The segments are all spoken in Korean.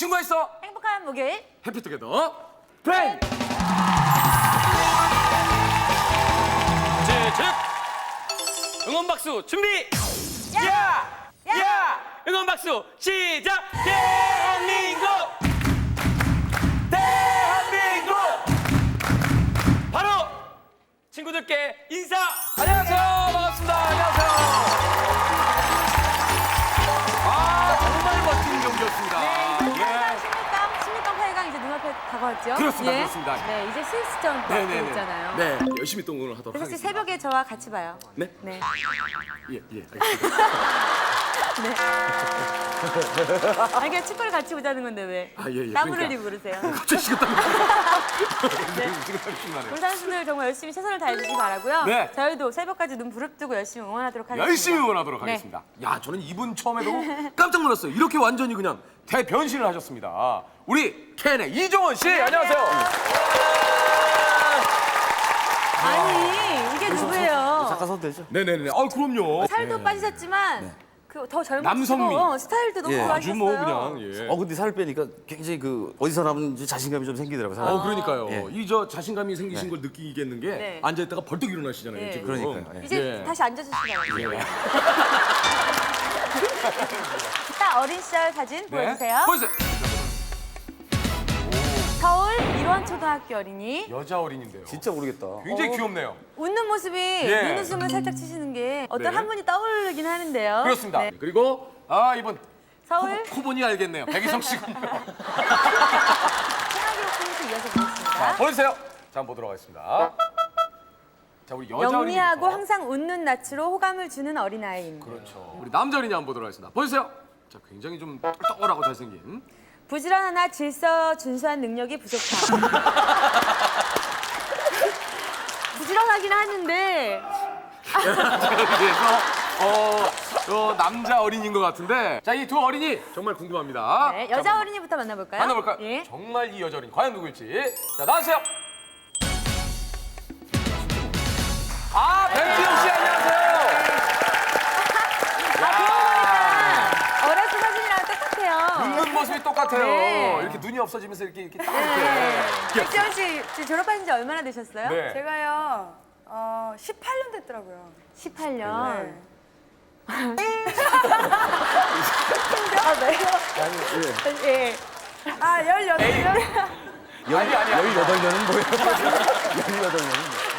친구가 있어. 행복한 목요일. 해피투게더. 프렌드. 즉 응원 박수 준비. 야! 야! 응원 박수 시작. 대한민국. 대한민국! 바로 친구들께 인사. 안녕하세요. 반갑습니다. 안녕하세요. 앞에 다가왔죠? 그렇습니다, 예. 그렇습니다. 네, 이제 스위스전 또 네네네. 있잖아요. 네, 열심히 또 응원을 하도록 그래서 혹시 하겠습니다. 새벽에 저와 같이 봐요. 네? 네. 예, 예, 알겠습니다. 네. 아니, 그냥 축구를 같이 보자는 건데 왜? 아, 예, 예. 땀을 그러니까. 흘리고 그러세요? 갑자기 식은땀이 네. 식은땀이 씩 나네요. 우리 선수들 정말 열심히 최선을 다해주시기 바라고요. 네. 저희도 새벽까지 눈 부릅뜨고 열심히 응원하도록 하겠습니다. 열심히 응원하도록 네. 하겠습니다. 야, 저는 이분 처음에도 깜짝 놀랐어요. 이렇게 완전히 그냥 대변신을 하셨습니다. 우리 캔의 이종원 씨, 안녕하세요. 아니, 이게 누구예요? 잠깐 서도 되죠? 네네네. 아, 그럼요. 살도 빠지셨지만 그 더 젊으시고 남성미. 어, 스타일도 너무 예. 좋아하셨어요. 아주 뭐 그냥 예. 어 근데 살을 빼니까 굉장히 그 어디서 이제 자신감이 좀 생기더라고요. 사람이. 어, 그러니까요. 예. 이저 자신감이 생기신 걸 느끼겠는 게 네. 앉아 있다가 벌떡 일어나시잖아요. 예. 지금. 그러니까요, 예. 이제 예. 다시 앉아주시면 예. 딱 어린 시절 사진 네. 보여주세요. 보여주세요. 서울 일원초등학교 어린이 여자 어린인데요. 진짜 모르겠다. 굉장히 귀엽네요. 웃는 모습이 예. 눈웃음을 살짝 치시는 게 어떤 네. 한 분이 떠오르긴 하는데요. 그렇습니다. 네. 그리고 아 이번 서울 코, 보니 알겠네요. 백이성 씨. 이어서 자, 보겠습니다. 보여주세요. 자, 한번 보도록 하겠습니다. 자, 우리 여자 영리하고 어린이부터. 항상 웃는 낯으로 호감을 주는 어린아이입니다. 그렇죠. 우리 남자 어린이 한번 보도록 하겠습니다. 보여주세요. 자, 굉장히 좀 똘똘하고 잘생긴. 부지런하나 질서 준수한 능력이 부족함. 부지런하긴 하는데 그래서 어, 어, 남자 어린이인 것 같은데 자, 이 두 어린이 정말 궁금합니다. 네, 자, 여자 한번 어린이부터 만나볼까요? 만나볼까요? 예. 정말 이 여자 어린이 과연 누구일지. 자, 나와주세요. 아, 백지영 씨 안녕하세요. 아, 어렸을 사진이랑 똑같아요. 웃는 모습이 똑같아요. 네. 이렇게 눈이 없어지면서 이렇게 이렇게 딱 네. 이렇게. 백지원 씨 지금 졸업하신 지 얼마나 되셨어요? 네. 제가요, 어, 18년 됐더라고요. 18년. 네. 아, 왜요? 예. 아, 18년? 아니 아니 아니. 18년은 뭐예요? 18년은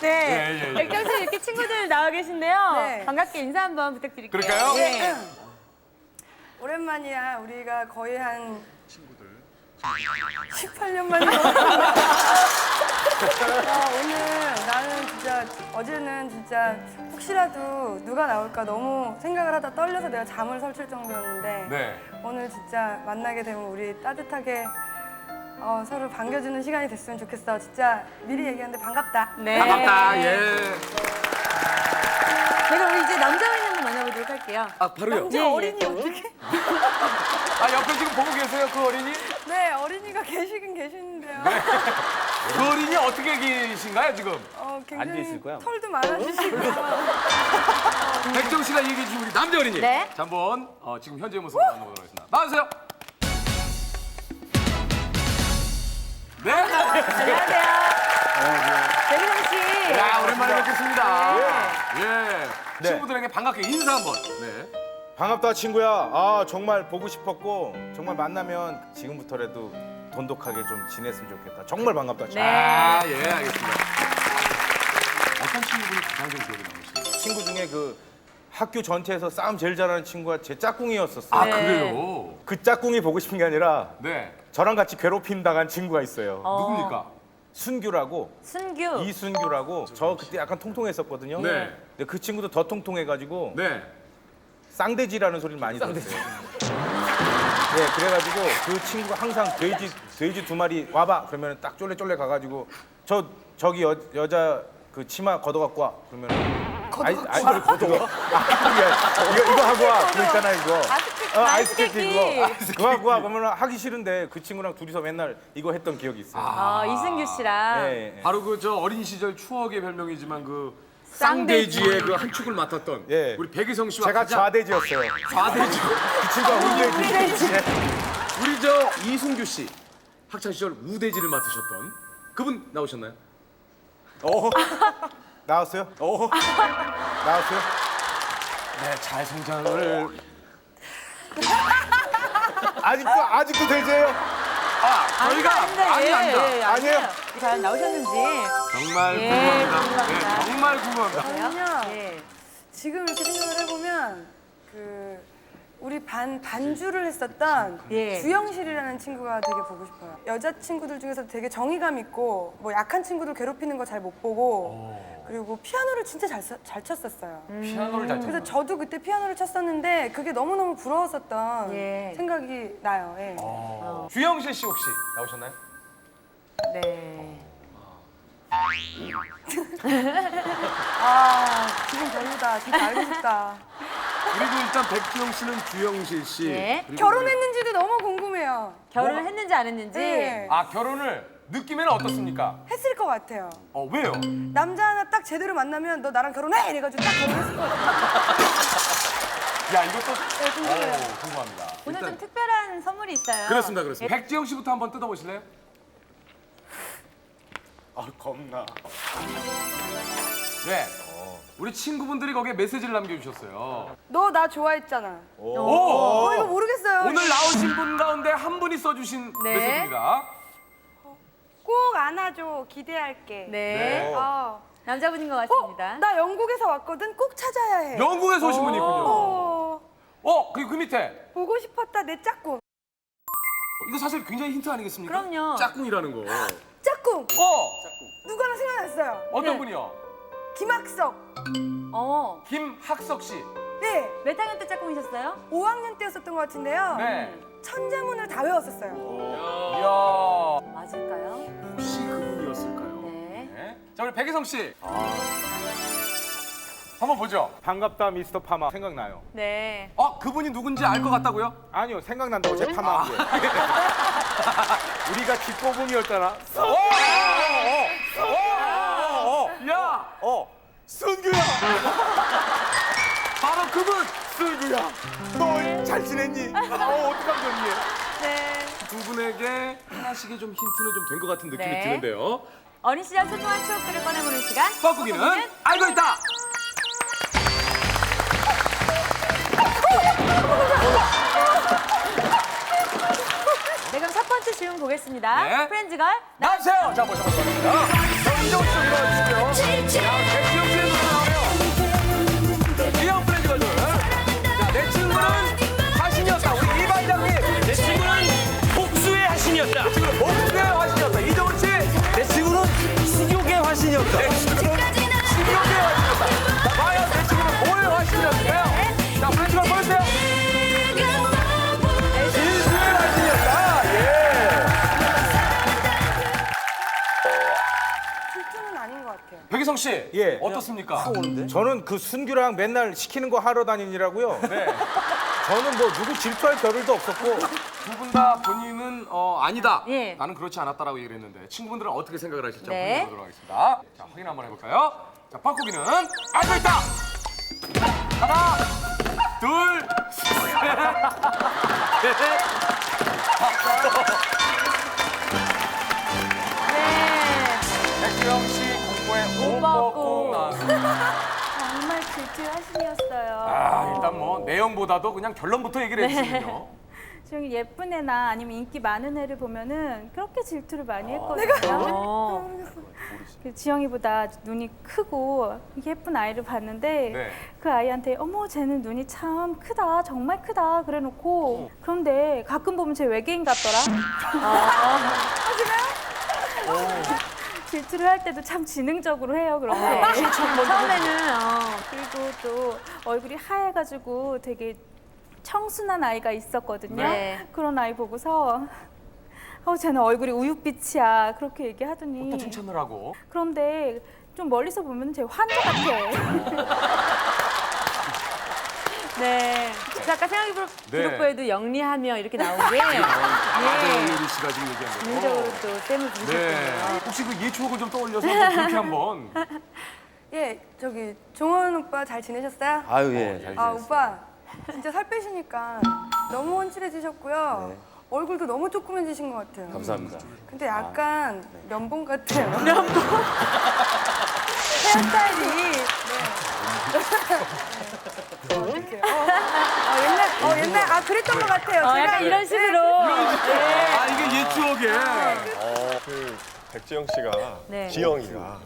네. 예, 예, 예. 백정 씨 이렇게 친구들 나와 계신데요. 네. 반갑게 인사 한번 부탁드릴게요. 그럴까요? 예. 오랜만이야. 우리가 거의 한. 친구들. 18년 만에. 아, 오늘 나는 진짜, 어제는 진짜 혹시라도 누가 나올까 너무 생각을 하다 떨려서 내가 잠을 설칠 정도였는데. 네. 오늘 진짜 만나게 되면 우리 따뜻하게 어, 서로 반겨주는 시간이 됐으면 좋겠어. 진짜 미리 얘기하는데 반갑다. 네. 반갑다. 예. 제가 우리 이제 남자 어 린이 한번 만나보도록 할게요. 아 바로요. 남자 예, 예. 어린이 어떻게? 아 옆에 지금 보고 계세요 그 어린이? 네, 어린이가 계시긴 계시는데요. 그 어린이 어떻게 계신가요 지금? 어, 굉장히 앉아 있을 거야. 털도 많아지시고. 백정 씨가 얘기해 주신 우리 남자 어린이. 네. 자 한번 어, 지금 현재 모습을 만나보도록 하겠습니다. 나와주세요. 네. 안녕하세요. 백정 씨. 야 오랜만에 뵙겠습니다. 예. 네. 친구들에게 반갑게 인사 한번. 네. 반갑다 친구야. 아 정말 보고 싶었고 정말 만나면 지금부터라도 돈독하게 좀 지냈으면 좋겠다. 정말 반갑다 친구. 네. 아예 알겠습니다. 어떤 친구분이 가장 좀 기억에 남으시나요? 친구 중에 그 학교 전체에서 싸움 제일 잘하는 친구가 제 짝꿍이었었어요. 아 네. 그래요? 그 짝꿍이 보고 싶은 게 아니라 네. 저랑 같이 괴롭힘 당한 친구가 있어요. 어. 누굽니까? 순규라고 순규. 이순규라고 저 그때 약간 통통했었거든요. 네. 근데 그 친구도 더 통통해가지고 네. 쌍돼지라는 소리를 많이 들었어요. 네, 그래가지고 그 친구가 항상 돼지 돼지 두 마리 와봐 그러면 딱 쫄래쫄래 가가지고 저 저기 여, 여자 그 치마 걷어갖고 와 그러면 아이 아이 걸 걷어가 아, 이거 이거 하고 와 그거 있잖아 이거 아이스케이크, 어, 아이스케이크. 이거 그거 하고 와 그러면 하기 싫은데 그 친구랑 둘이서 맨날 이거 했던 기억이 있어요. 어, 이승규 씨랑. 예, 예. 바로 그 저 어린 시절 추억의 별명이지만 그 쌍돼지. 쌍돼지의 그 한 축을 맡았던 예. 우리 백이성 씨와 제가 가장 좌돼지였어요. 좌돼지. 그 친구가 운돼지. 예. 우리 저 이승규 씨 학창 시절 우대지를 맡으셨던 그분 나오셨나요? 나왔어요? 나왔어요? 네, 잘 성장을 아직도 아직도 대제예요? 아 저희가 아닙니다. 많이 예, 안다. 예, 아니에요? 과연 나오셨는지. 정말 예, 궁금합니다. 궁금합니다. 네, 정말 궁금합니다. 저는요 예. 지금 이렇게 생각을 해보면 그 우리 반 반주를 했었던 예. 주영실이라는 친구가 되게 보고 싶어요. 여자 친구들 중에서 되게 정의감 있고 뭐 약한 친구들 괴롭히는 거 잘 못 보고 그리고 피아노를 진짜 잘, 써- 잘 쳤었어요. 피아노를 잘 그래서. 저도 그때 피아노를 쳤었는데 그게 너무너무 부러웠었던 예. 생각이 나요. 예. 주영실 씨 혹시 나오셨나요? 네. 아 기분 별로다. 진짜 알고 싶다. 그리고 일단 백지영 씨는 주영실 씨. 예. 그리고 결혼했는지도 너무 궁금해요. 결혼을 했는지 안 했는지. 네. 아 결혼을 느낌에는 어떻습니까? 했을 것 같아요. 어 왜요? 남자 하나 딱 제대로 만나면 너 나랑 결혼해 이래가지고 딱 결혼했을 것 같아요. 야 이것도 네, 궁금해요. 오, 궁금합니다. 오늘 일단 좀 특별한 선물이 있어요. 그렇습니다, 그렇습니다. 백지영 씨부터 한번 뜯어보실래요? 아 겁나. 네. 우리 친구분들이 거기에 메시지를 남겨주셨어요. 너 나 좋아했잖아. 오! 어 이거 모르겠어요. 오늘 나오신 분 가운데 한 분이 써주신 네. 메시지입니다. 꼭 안아줘. 기대할게. 네. 어. 남자분인 것 어, 같습니다. 나 영국에서 왔거든. 꼭 찾아야 해. 영국에서 오신 분이 있군요. 어, 어, 그리고 그 밑에 보고 싶었다 내 짝꿍. 이거 사실 굉장히 힌트 아니겠습니까? 그럼요. 짝꿍이라는 거. 짝꿍. 어, 누가나 생각났어요. 어떤 네. 분이요? 김학석. 어. 김학석 씨. 네. 몇 학년 때 짝꿍이셨어요? 5학년 때였었던 것 같은데요. 네. 천자문을 다 외웠었어요. 이야. 맞을까요? 혹시 그분이었을까요? 네. 네. 자, 우리 백혜성 씨. 한번 보죠. 반갑다 미스터 파마 생각나요? 네. 어, 그분이 누군지 알 것 같다고요? 아니요 생각난다고 제 파마한 게. 우리가 뒷고봉이었잖아. 어, 어, 어, 어, 어, 야, 어 순규야. 바로 그분. 순규야. 너 잘 지냈니? 어 어떡하면 좋니? 네. 두 분에게 하나씩의 좀 힌트는 좀 된 것 같은 느낌이 네. 드는데요. 어린 시절 소중한 추억들을 꺼내보는 시간. 뻐꾸기는 알고 있다. 네, 그럼 첫 번째 질문 보겠습니다. 네. 프렌즈걸. 나와주세요. 자. 자, 이정훈 씨 일어나주시고요. 씨. 예. 어떻습니까? 저는 그 순규랑 맨날 시키는 거 하러 다니느라고요. 네. 저는 뭐 누구 질투할 겨를도 없었고 두 분 다 본인은 어, 아니다. 예. 나는 그렇지 않았다라고 얘기를 했는데 친구분들은 어떻게 생각을 하실지 한번 네. 보도록 하겠습니다. 자, 확인 한번 해볼까요? 자, 뻐꾸기는 알고 있다. 하나, 둘, 셋, 넷, 말 질투하신이었어요. 아, 일단 뭐 내용보다도 그냥 결론부터 얘기를 네. 해주시군요. 좀 예쁜 애나 아니면 인기 많은 애를 보면은 그렇게 질투를 많이 아, 했거든요. 어. 그 지영이보다 눈이 크고 예쁜 아이를 봤는데 네. 그 아이한테 어머 쟤는 눈이 참 크다 정말 크다 그래놓고 그런데 가끔 보면 쟤 외계인 같더라. 질투를 할 때도 참 지능적으로 해요 그렇게. 처음에는 어. 그리고 또 얼굴이 하얘가지고 되게 청순한 아이가 있었거든요. 네. 그런 아이 보고서 어 쟤는 얼굴이 우윳빛이야 그렇게 얘기하더니 또 칭찬을 하고. 그런데 좀 멀리서 보면 쟤 환자 같아. 네. 자, 아까 생각해볼 네. 기록부에도 영리하며 이렇게 나온 게 예. 유리 씨가 지금 얘기한 대로. 개인적으로 또 쌤을. 네. 혹시 그 예추억을 좀 떠올려서 한번 그렇게 한번. 예, 저기 종원 오빠 잘 지내셨어요? 아유 예. 잘 아 지냈어요. 오빠 진짜 살 빼시니까 너무 훤칠해지셨고요. 얼굴도 너무 조그매지신 것 같아요. 감사합니다. 근데 약간 면봉 같아요. 면봉? 헤어스타일이. 네. 어. 어, 어, 옛날, 어, 옛날, 아, 그랬던 것 같아요. 어, 제가 약간 이런 식으로. 아 이게 옛 추억에. 그 백지영 씨가 네. 지영이가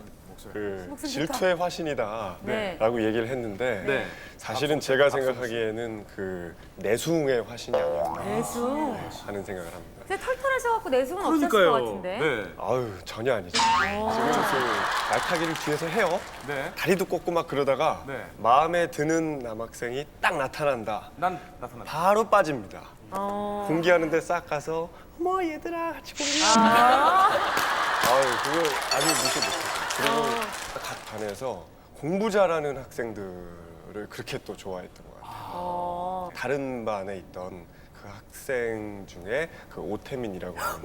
그 질투의 화신이다라고 네. 얘기를 했는데 네. 사실은 제가 생각하기에는 그 내숭의 화신이 아니었나 내숭. 하는 생각을 합니다. 근데 털털 하셔갖고 내숭은 없었을 것 그러니까요. 같은데. 네. 아유 전혀 아니죠. 지금 그 말타기를 뒤에서 해요. 네. 다리도 꽂고 막 그러다가 네. 마음에 드는 남학생이 딱 나타난다. 난 나타났다. 바로 빠집니다. 어. 공기하는데 싹 가서 어머 얘들아 같이 공기하자. 아유 그거 아주 무시 못했어요. 그리고 각 반에서 공부 잘하는 학생들을 그렇게 또 좋아했던 것 같아요. 어. 다른 반에 있던 그 학생 중에 그 오태민이라고 하는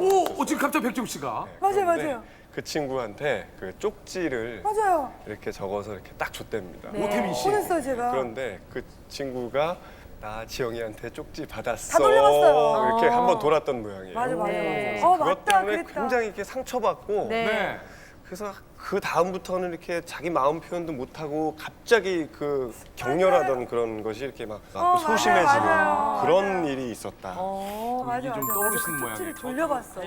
오, 어, 지금 갑자기 백종 씨가. 맞아요, 친구인데 맞아요. 그 친구한테 그 쪽지를 맞아요. 이렇게 적어서 이렇게 딱 줬답니다. 오태민 씨. 보냈어요, 제가. 그런데 그 친구가 나 지영이한테 쪽지 받았어. 다 돌려봤어요. 이렇게 어. 한번 돌았던 모양이에요. 맞아, 맞아, 네. 맞아. 어, 그것 맞다, 때문에 그랬다. 굉장히 이렇게 상처받고 네. 네. 그래서 그 다음부터는 이렇게 자기 마음 표현도 못 하고 갑자기 그 격렬하던 그런 것이 이렇게 막 어, 소심해지는 맞아요, 그런 맞아요. 일이 있었다. 어, 맞아, 이게 맞아. 좀. 떠오르시는 그 모양이에요. 돌려봤어.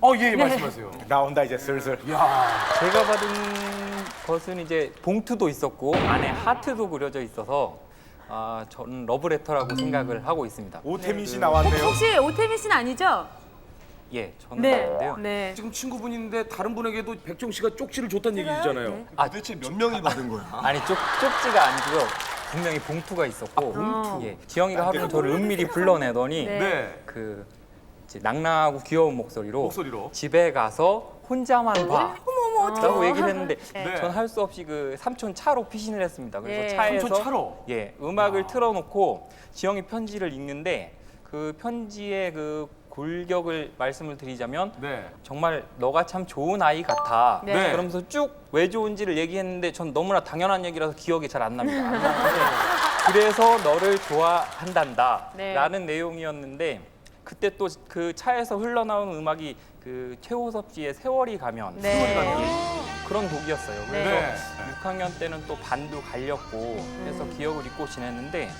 어, 예, 말씀하세요. 나온다 이제 슬슬. 제가 받은 것은 이제 봉투도 있었고 안에 하트도 그려져 있어서 아, 저는 러브레터라고 생각을 하고 있습니다. 오태민 씨 나왔네요. 혹시 오태민 씨는 아니죠? 예, 저는 네. 아닌데요. 네. 지금 친구분인데 다른 분에게도 백종 씨가 쪽지를 줬다는 얘기잖아요. 도대체 몇 명이 받은 거야? 아니 쪽, 쪽지가 아니고요. 분명히 봉투가 있었고 예, 지영이가 하루 종일 저를 은밀히 불러내더니 네. 네. 그 이제 낭랑하고 귀여운 목소리로, 목소리로. 집에 가서 혼자만 봐. 어머, 어떡해. 라고 얘기를 했는데 네. 전 할 수 없이 그 삼촌 차로 피신을 했습니다. 그래서 예. 차에서 삼촌 차로? 예 음악을 틀어놓고 지영이 편지를 읽는데 그 편지의 그 골격을 말씀을 드리자면 네. 정말 너가 참 좋은 아이 같아. 네. 그러면서 쭉 왜 좋은지를 얘기했는데 전 너무나 당연한 얘기라서 기억이 잘 안 납니다. 안 나는데 그래서 너를 좋아한단다. 네. 라는 내용이었는데 그때 또 그 차에서 흘러나오는 음악이 그 최호섭 씨의 세월이 가면 네. 세월이 가면 그런 곡이었어요. 그래서 네. 6학년 때는 또 반도 갈렸고 그래서 기억을 잊고 지냈는데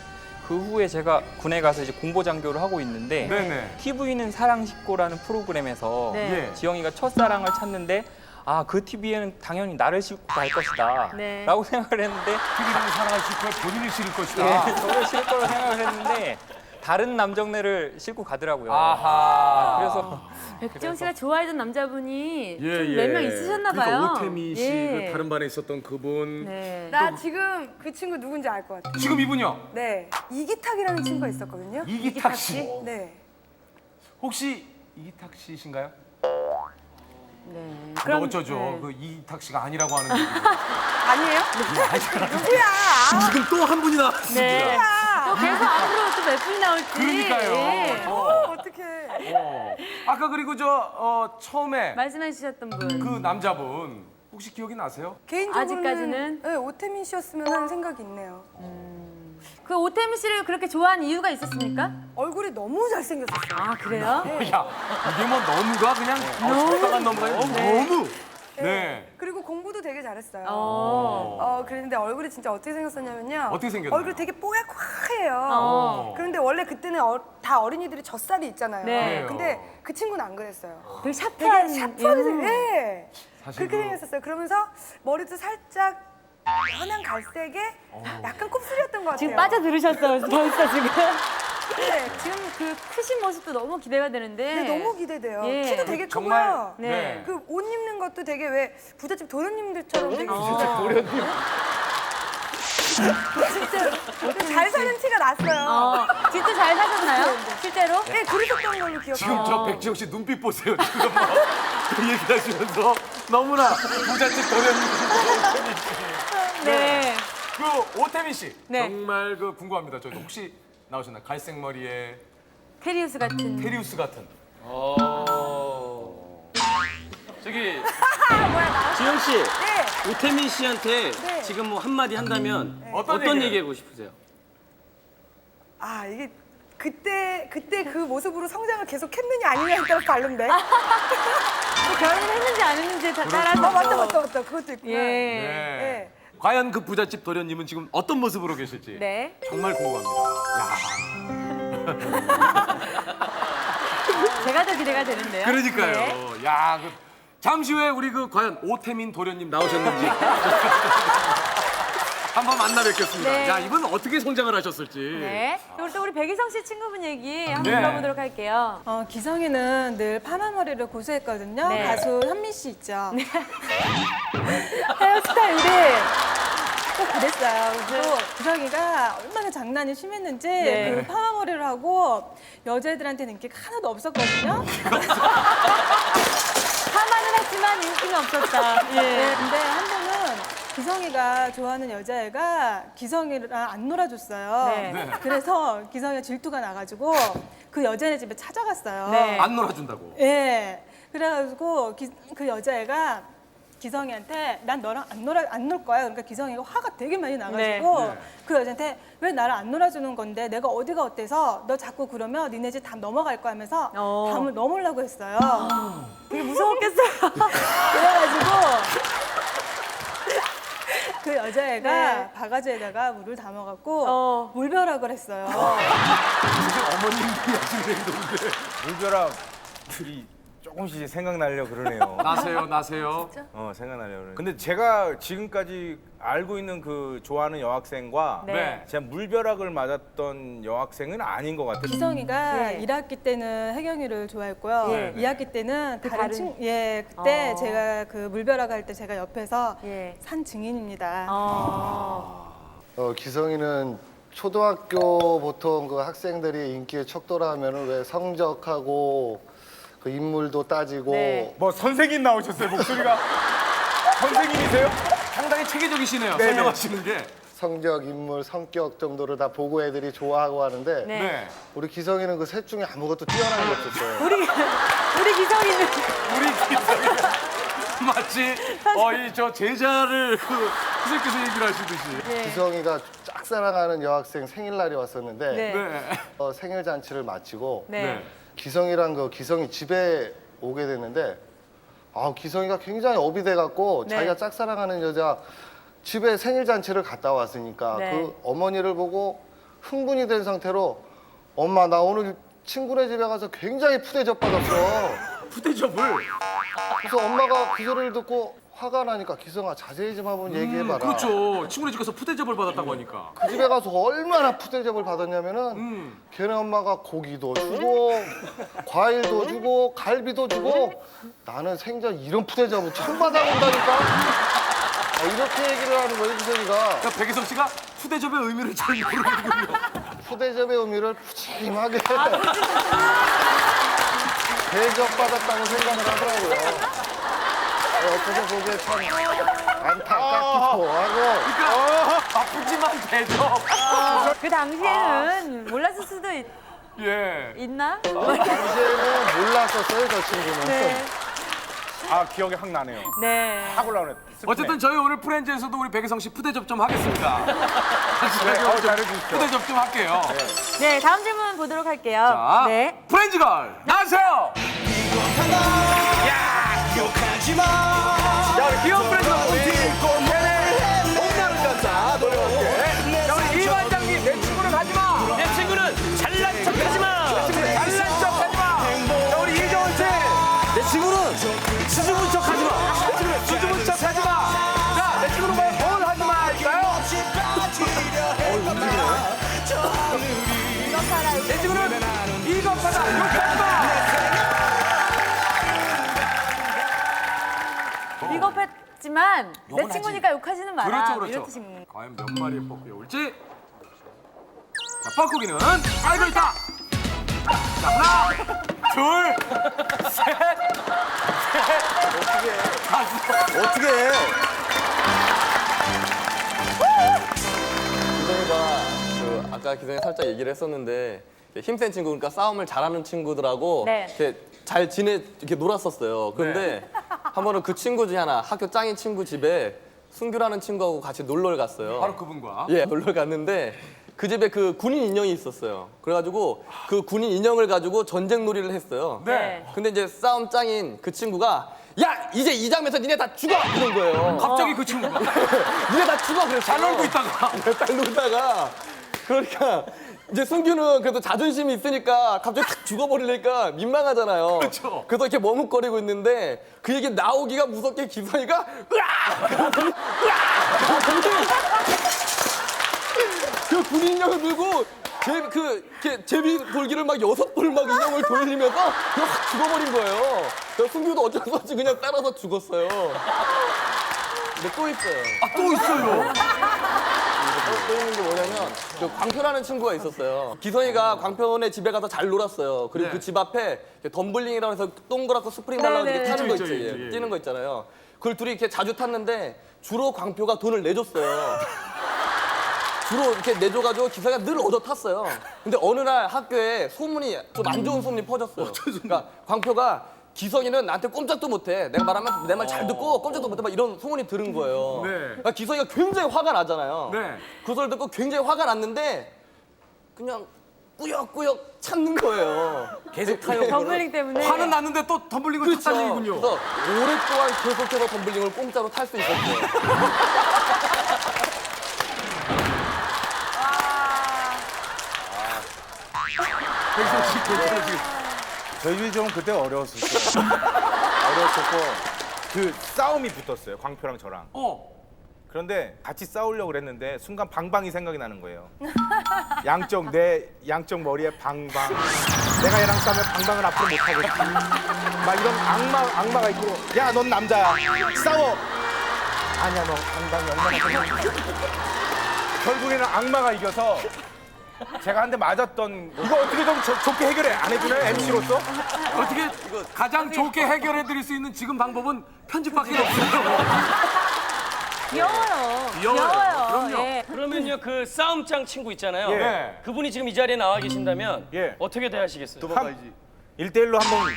그 후에 제가 군에 가서 이제 공보 장교를 하고 있는데 네네. TV는 사랑 식고라는 프로그램에서 네. 예. 지영이가 첫사랑을 찾는데 아 그 TV에는 당연히 나를 싣고 갈 것이다 네. 라고 생각을 했는데 TV를 사랑할 실컷 본인을 실을 것이다. 예, 저를 싣을 거라 생각을 했는데 다른 남정네를 싣고 가더라고요 아하. 그래서 백지영 씨가 좋아했던 남자분이 예, 좀 예. 몇명 있으셨나 봐요. 그러니까 오태미 씨, 예. 그 다른 반에 있었던 그분. 네. 나 지금 그 친구 누군지 알 것 같아. 지금 이분요. 네. 이기탁이라는 친구가 있었거든요. 이기탁 씨. 네. 혹시 이기탁 씨신가요? 네. 그럼 어쩌죠? 네. 그 이기탁 씨가 아니라고 하는 게 아니에요? 누구야? 지금 또 한 분이 나왔습니다. 네. 또 계속 앞으로 또 몇 분이 나올지. 그러니까요. 예. 어. 어떡해. 어. 아까 그리고 저 어, 처음에 말씀해 주셨던 분. 그 남자분 혹시 기억이 나세요? 개인적으로는 아직까지는? 네, 오태민 씨였으면 하는 생각이 있네요. 그 오태민 씨를 그렇게 좋아하는 이유가 있었습니까? 얼굴이 너무 잘생겼었어요. 아 그래요? 야 이게 뭐 너무가 그냥 어, 적당한 너무가 너무. 네. 그리고 공부도 되게 잘했어요. 어. 어, 그랬는데 얼굴이 진짜 어떻게 생겼었냐면요. 어떻게 생겼나요? 얼굴이 되게 뽀얗고해요. 어. 그런데 원래 그때는 어- 다 어린이들이 젖살이 있잖아요. 네. 근데 그 친구는 안 그랬어요. 되게 샤프한. 샤프하게 예. 생 네. 사실 그렇게 그- 생겼었어요. 그러면서 머리도 살짝 연한 갈색에 약간 곱슬이었던 것 같아요. 지금 빠져 들으셨어요 벌써 지금. 네. 지금 그 크신 모습도 너무 기대가 되는데. 네, 너무 기대돼요. 예. 키도 되게 정말 크고요. 네. 네. 그 옷 입는 것도 되게 왜 부잣집 도련님들처럼 되게 진짜 도련님. 진짜 잘 사는 티가 났어요. 어, 진짜 잘 사셨나요? 실제로? 네, 그러셨던 걸로 기억해요. 지금 저 백지영 씨 눈빛 보세요. 지금 뭐 그 얘기하시면서 너무나 부잣집 도련님. 네. 그 오태민 씨 네. 정말 그 궁금합니다. 저 혹시 나오셨나 갈색 머리에 테리우스 같은. 테리우스 같은. 저기 지영 씨, 네. 오태민 씨한테 네. 지금 뭐 한마디 한다면 어떤 어떤, 얘기를? 얘기 하고 싶으세요? 아, 이게 그때 그때 그 모습으로 성장을 계속 했느냐 아니냐에 따라 다른데. 또 결혼을 했는지 안 했는지 다 따라서. 아 맞다 맞다 맞다 그것도 있구나. 예. 네. 네. 과연 그 부잣집 도련님은 지금 어떤 모습으로 계실지 네. 정말 궁금합니다. 제가 더 기대가 되는데요. 그러니까요. 네. 야, 그 잠시 후에 우리 그 과연 오태민 도련님 나오셨는지 한번 만나 뵙겠습니다. 네. 야, 이분 어떻게 성장을 하셨을지. 네. 그리고 또 우리 백이성 씨 친구분 얘기 한번 네. 들어보도록 할게요. 어, 기성이는 늘 파마 머리를 고수했거든요. 네. 가수 현미 씨 있죠. 헤어스타일이 꼭 그랬어요. 그리고 기성이가 얼마나 장난이 심했는지 네. 그 파마 머리를 하고 여자애들한테는 인기가 하나도 없었거든요. 파마는 했지만 인기는 없었다. 네, 예. 근데 한 번은 기성이가 좋아하는 여자애가 기성이랑 안 놀아줬어요. 네. 그래서 기성이가 질투가 나가지고 그 여자애 집에 찾아갔어요. 네. 안 놀아준다고. 예. 그래가지고 기- 그 여자애가 기성이한테 난 너랑 안 놀아 안 놀 거야. 그러니까 기성이가 화가 되게 많이 나가지고 네. 그 여자한테 왜 나를 안 놀아주는 건데 내가 어디가 어때서 너 자꾸 그러면 니네 집담 넘어갈 거야 하면서 어. 담을 넘으려고 했어요. 되게 무서웠겠어요. 그래가지고 그 여자애가 네. 바가지에다가 물을 담아갖고 어. 물벼락을 했어요. 어머님들이 하시는 행동인데. 물벼락이 조금씩 생각나려 그러네요. 나세요, 나세요. 어 생각나려 그러네. 근데 제가 지금까지 알고 있는 그 좋아하는 여학생과 네. 제가 물벼락을 맞았던 여학생은 아닌 것 같아요. 기성이가 네. 1학기 때는 혜경이를 좋아했고요. 예. 2학기 때는 다른, 다른- 친 예, 그때 어. 제가 그 물벼락 할 때 제가 옆에서 예. 산 증인입니다. 어. 어, 기성이는 초등학교 보통 그 학생들이 인기에 척돌하면은 왜 성적하고 그 인물도 따지고 네. 뭐 선생님 나오셨어요 목소리가 선생님이세요? 상당히 체계적이시네요. 네. 설명하시는 게. 성적, 인물, 성격 정도로 다 보고 애들이 좋아하고 하는데 네. 네. 우리 기성이는 그 셋 중에 아무것도 뛰어난 게 없었어요. 우리 우리 기성이는 우리 기성이 마치 어 이 저 제자를 그 선생님께서 얘기를 하시듯이. 네. 기성이가 짝사랑하는 여학생 생일날이 왔었는데 네. 네. 어, 생일 잔치를 마치고 네. 기성이랑 그 기성이 집에 오게 됐는데 아 기성이가 굉장히 업이 돼 갖고 네. 자기가 짝사랑하는 여자 집에 생일 잔치를 갔다 왔으니까 네. 그 어머니를 보고 흥분이 된 상태로 엄마 나 오늘 친구네 집에 가서 굉장히 푸대접 받았어. 푸대접을. 그래서 엄마가 그 소리를 듣고 화가 나니까 기성아 자세히 좀 한번 얘기해봐라. 그렇죠. 친구네 집 가서 푸대접을 받았다고 하니까. 그 집에 가서 얼마나 푸대접을 받았냐면은 음. 걔네 엄마가 고기도 주고 과일도 주고 갈비도 주고 나는 생전 이런 푸대접을 처음 받아본다니까 아, 이렇게 얘기를 하는 거예요 기성이가 그러니까 백희성 씨가 푸대접의 의미를 잘 모르는군요. 푸대접의 의미를 푸짐하게 대접 받았다고 생각을 하더라고요 어, 어떻게 보기에 참 안타깝기도 하고 그러니까 바쁘지만 대접. 그 당시에는 몰랐을 수도 있, 예. 있나? 당시에는 몰랐었어요 저 친구는 네. 아 기억이 확 나네요. 네. 확 올라오네. 어쨌든 저희 오늘 프렌즈에서도 우리 백희성 씨 푸대접 좀 하겠습니다. 네, 어, 잘해주십시오. 푸대접 좀 할게요. 네, 다음 질문 보도록 할게요. 자, 네. 프렌즈걸 나세요. 야, 우리 귀여운 프렌즈걸 네네. 홈런을 쳤다. 노래할게. 자, 우리 이 반장님 내 친구는 하지 마. 내 친구는 잘난 척 하지 마. 잘난 척 하지 마. 자, 우리 이정원 씨. 내 친구는 수줍은 척 하지 마. 수줍은 척 하지 마. 자, 내 친구는 과연 뭘 하지 마 할까요? 내 친구는 이것하다, 비겁했지만 내 욕은 친구니까 욕하지는 마라. 그렇죠, 이런 그렇죠. 뜻인 과연 몇 마리의 뻐꾸기가 올지? 자, 뻐꾸기는 알고 있다. 자, 하나, 둘, 셋, 어떻게 해? 기성이가 그 아까 기성이 살짝 얘기를 했었는데 힘센 친구 그러니까 싸움을 잘하는 친구들하고 네. 이렇게 잘 지내 이렇게 놀았었어요. 그런데 한 번은 그 친구 중에 하나 학교 짱인 친구 집에 순규라는 친구하고 같이 놀러를 갔어요. 바로 그분과. 예, 놀러 갔는데 그 집에 그 군인 인형이 있었어요. 그래가지고 그 군인 인형을 가지고 전쟁 놀이를 했어요. 네. 근데 이제 싸움 짱인 그 친구가 야 이제 이 장면에서 니네 다 죽어 그런 거예요. 갑자기 그 친구가 니네 다 죽어 그랬어. 잘 놀고 있다가. 잘 놀다가 그러니까 이제 승규는 그래도 자존심이 있으니까 갑자기 탁 죽어버리니까 민망하잖아요. 그렇죠. 그래서 이렇게 머뭇거리고 있는데 그 얘기 나오기가 무섭게 기성이가 으아! 그 군인 인형을 들고 제, 그, 이렇게 제비 돌기를 막 여섯 볼막 인형을 돌리면서 그냥 확 죽어버린 거예요. 그래서 승규도 어쩔 수 없이 그냥 따라서 죽었어요. 근데 또 있어요. 아, 또 있어요. 있는 게 뭐냐면 그 광표라는 친구가 있었어요. 기성이가 광표네 집에 가서 잘 놀았어요. 그리고 네. 그집 앞에 덤블링이라고 해서 동그랗고 스프링 달라고 네, 이렇게 네, 타는 거 있죠, 있죠, 예, 뛰는 거 있잖아요. 그걸 둘이 이렇게 자주 탔는데 주로 광표가 돈을 내줬어요. 주로 이렇게 내줘가지고 기사가 늘 얻어 탔어요. 근데 어느 날 학교에 소문이 좀 안 좋은 소문이 퍼졌어요. 그러니까 광표가 기성이는 나한테 꼼짝도 못해. 내가 말하면 내 말 잘 듣고 꼼짝도 못해. 막 이런 소문이 들은 거예요. 네. 그러니까 기성이가 굉장히 화가 나잖아요. 네. 그 소리를 듣고 굉장히 화가 났는데 그냥 꾸역꾸역 참는 거예요. 계속 타요. 덤블링 때문에. 화는 났는데 또 덤블링을 그렇죠. 탔다는 얘기군요. 그래서 오랫동안 계속해서 덤블링을 공짜로 탈 수 있었어요. 저희 집이 좀 그때 어려웠었어요. 어려웠었고 그 싸움이 붙었어요. 광표랑 저랑. 어. 그런데 같이 싸우려고 그랬는데 순간 방방이 생각이 나는 거예요. 양쪽 내 양쪽 머리에 방방. 내가 얘랑 싸우면 방방을 앞으로 못 하겠지. 막 이런 악마 악마가 있고 야 넌 남자야 싸워. 아니야 너 방방이 얼마나 좋냐. 결국에는 악마가 이겨서 제가 한 대 맞았던 이거 어떻게 좀 좋- 좋게 해결해 안 해주나요 MC로서? 어떻게 가장 좋게 해결해 드릴 수 있는 지금 방법은 편집밖에 없어요. 귀여워요. 귀여워요. 그럼요. 예. 그러면요 그 싸움짱 친구 있잖아요. 예. 그분이 지금 이 자리에 나와 계신다면 예. 어떻게 대하시겠어요? 한 1대1로 한번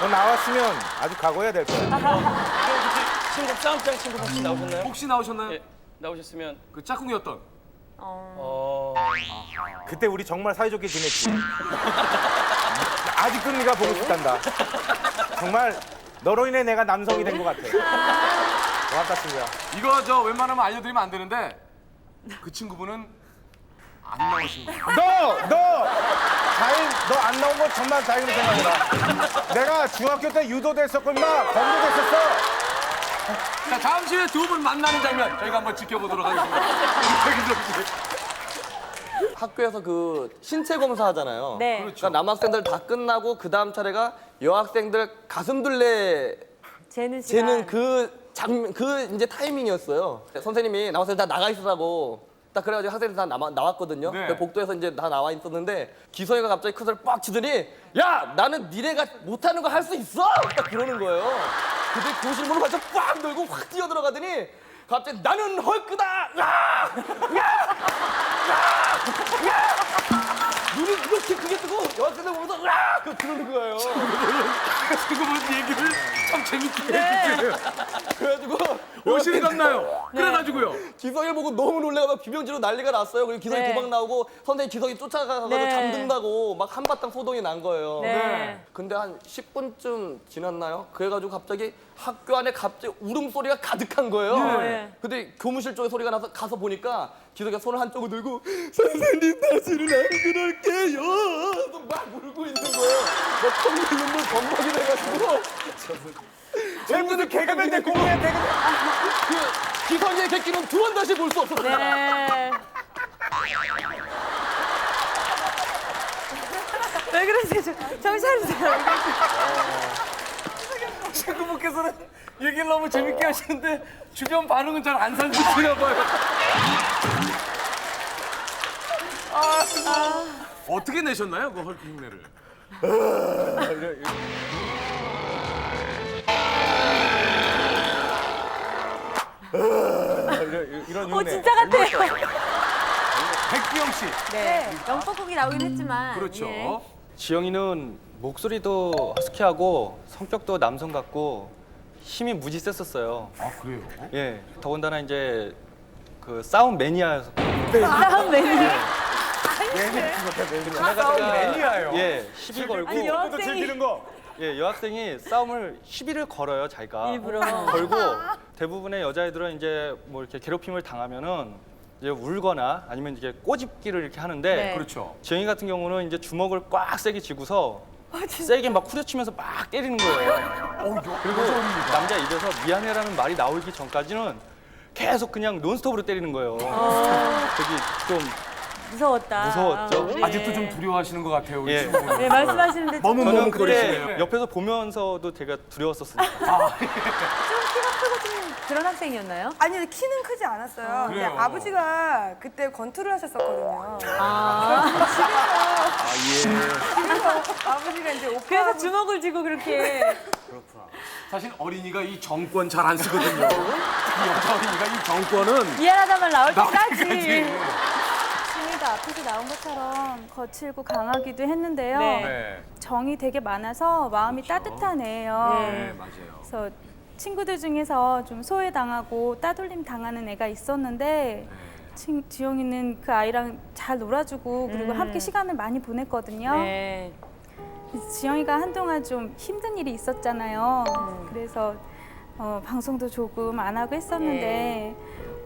너 나왔으면 아주 각오해야 될 거야. 혹시 친구 싸움짱 친구 혹시 나오셨나요? 혹시 나오셨나요? 예, 나오셨으면 그 짝꿍이었던. 어 그때 우리 정말 사이좋게 지냈지. 아직도 네가 보고 싶단다. 정말 너로 인해 내가 남성이 된 것 같아. 고맙다 친구야. 이거 저 웬만하면 알려드리면 안 되는데 그 친구분은 안 나오신 거예요. 너! 너! 다행, 너안 나온 거 정말 다행으로 생각해라. 내가 중학교 때 유도됐었고, 임마! 검도됐었어! 자, 잠시 후에 두 분 만나는 장면 저희가 한번 지켜보도록 하겠습니다. 백인정 씨. 학교에서 그 신체 검사 하잖아요. 네. 그러니까 남학생들 다 끝나고 그 다음 차례가 여학생들 가슴둘레 쟤는 시간. 재는 그 장면 그 이제 타이밍이었어요. 선생님이 남학생들 다 나가 있으라고 딱 그래가지고 학생들 다 남아, 나왔거든요. 네. 그래서 복도에서 이제 다 나와 있었는데 기성이가 갑자기 큰 소리 빡 치더니 야 나는 니네가 못하는 거 할 수 있어 딱 그러는 거예요. 근데 교실 문을 활짝 빡 열고 확 뛰어 들어가더니 갑자기 나는 헐크다. 야! 눈이 이렇게 크게 뜨고 여학생들 보면서 으아! 그 그러는 거예요. 지금은 얘기를 참 재밌게 해주세요. 그래가지고 오실이 갔나요? 그래가지고요. 기성이 보고 너무 놀래가 막 비명지르고 난리가 났어요. 그리고 기성이 네. 도망 나오고 선생님 기성이 쫓아가서 네. 잠든다고 막 한바탕 소동이 난 거예요. 네. 근데 한 10분쯤 지났나요? 그래가지고 갑자기 학교 안에 갑자기 울음소리가 가득한 거예요. 네. 근데 교무실 쪽에 소리가 나서 가서 보니까 기성이가 손을 한쪽으로 들고 선생님 다시는 안 그럴게요. 막 울고 있는 거예요. 막통 눈물 범벅이 돼가지고 쟤들은 개그맨 대 공부해, 개그맨. 그 기성이의 객기는 두 번 다시 볼 수 없었어요. 네. 왜 그러세요? 저- 정신 차리세요. 친구분께서는 얘기를 너무 재밌게 하시는데 주변 반응은 잘 안 살피시나 봐요. 아, 어떻게 내셨나요, 그 헐크 흉내를? 이런, 이런 어, 흉내. 진짜 같아요. 백기영 씨. 네. 연법국이 나오긴 했지만. 그렇죠. 예. 지영이는 목소리도 허스키하고 성격도 남성 같고 힘이 무지 셌었어요. 아, 그래요? 예. 더군다나 이제 그그 싸움 매니아여서 싸움 매니 싸움 매니아요. 예, 시비 걸고 아니, 여학생이 즐기는 거. 예, 여학생이 싸움을 시비를 걸어요, 자기가. 일부러. 걸고 대부분의 여자애들은 이제 뭐 이렇게 괴롭힘을 당하면은 이제 울거나 아니면 이제 꼬집기를 이렇게 하는데 네. 그렇죠. 지영이 같은 경우는 이제 주먹을 꽉 세게 쥐고서 세게 막 후려치면서 막 때리는 거예요. 그리고 남자 입에서 미안해라는 말이 나오기 전까지는 계속 그냥 논스톱으로 때리는 거예요. 되게 좀 무서웠다. 무서웠죠. 네. 아직도 좀 두려워하시는 것 같아요, 우리 예. 친구분. 네 말씀하시는데 좀 저는 그때 옆에서 보면서도 되게 두려웠었습니다. 키가 크고 좀 그런 학생이었나요? 아니 근데 키는 크지 않았어요. 근데 그래요? 아버지가 그때 권투를 하셨었거든요. 아 그래서 아버지가 이제 오빠 그래서 주먹을 쥐고 그렇게 사실 어린이가 이 정권 잘 안 쓰거든요. 여자 어린이가 이 정권은 미안하다 말 나올 때까지. 지미가 앞에서 나온 것처럼 거칠고 강하기도 했는데요. 네. 네. 정이 되게 많아서 마음이 따뜻한 애예요. 네, 맞아요. 그래서 친구들 중에서 좀 소외당하고 따돌림 당하는 애가 있었는데 친, 지영이는 그 아이랑 잘 놀아주고 그리고 음. 함께 시간을 많이 보냈거든요. 네. 지영이가 한동안 좀 힘든 일이 있었잖아요. 그래서 어, 방송도 조금 안 하고 했었는데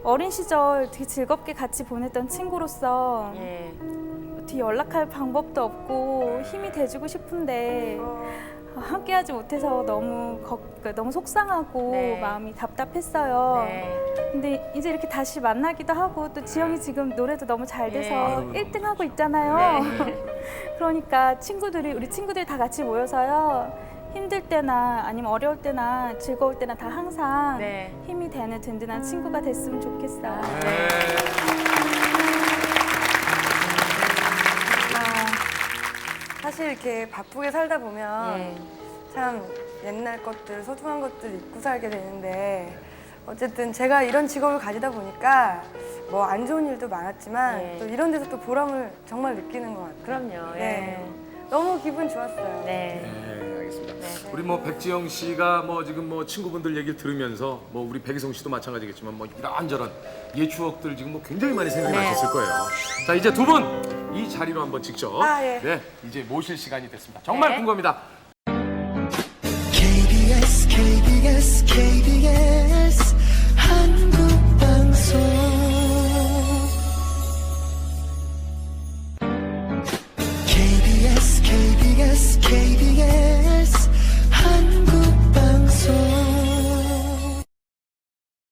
어린 시절 되게 즐겁게 같이 보냈던 친구로서 예. 어떻게 연락할 방법도 없고 힘이 돼주고 싶은데 어, 함께하지 못해서 너무 걱- 그러니까 너무 속상하고 네. 마음이 답답했어요. 네. 근데 이제 이렇게 다시 만나기도 하고 또 지영이 지금 노래도 너무 잘 돼서 네. 일 1등 하고 있잖아요. 네. 그러니까 친구들이 우리 친구들이 다 같이 모여서요. 힘들 때나 아니면 어려울 때나 즐거울 때나 다 항상 네. 힘이 되는 든든한 친구가 됐으면 좋겠어요. 사실 이렇게 바쁘게 살다 보면 예. 참 옛날 것들, 소중한 것들 잊고 살게 되는데 어쨌든 제가 이런 직업을 가지다 보니까 뭐 안 좋은 일도 많았지만 네. 또 이런 데서 또 보람을 정말 느끼는 것 같아요. 그럼요. 네. 예. 너무 기분 좋았어요. 네. 네, 알겠습니다. 네. 우리 뭐 백지영 씨가 뭐 지금 뭐 친구분들 얘기를 들으면서 뭐 우리 백이성 씨도 마찬가지겠지만 뭐 이런저런 옛 추억들 지금 뭐 굉장히 많이 생각이 네. 나셨을 거예요. 자 이제 두 분 이 자리로 한번 직접 아, 예. 네 이제 모실 시간이 됐습니다. 정말 네. 궁금합니다. KBS KBS KBS 한국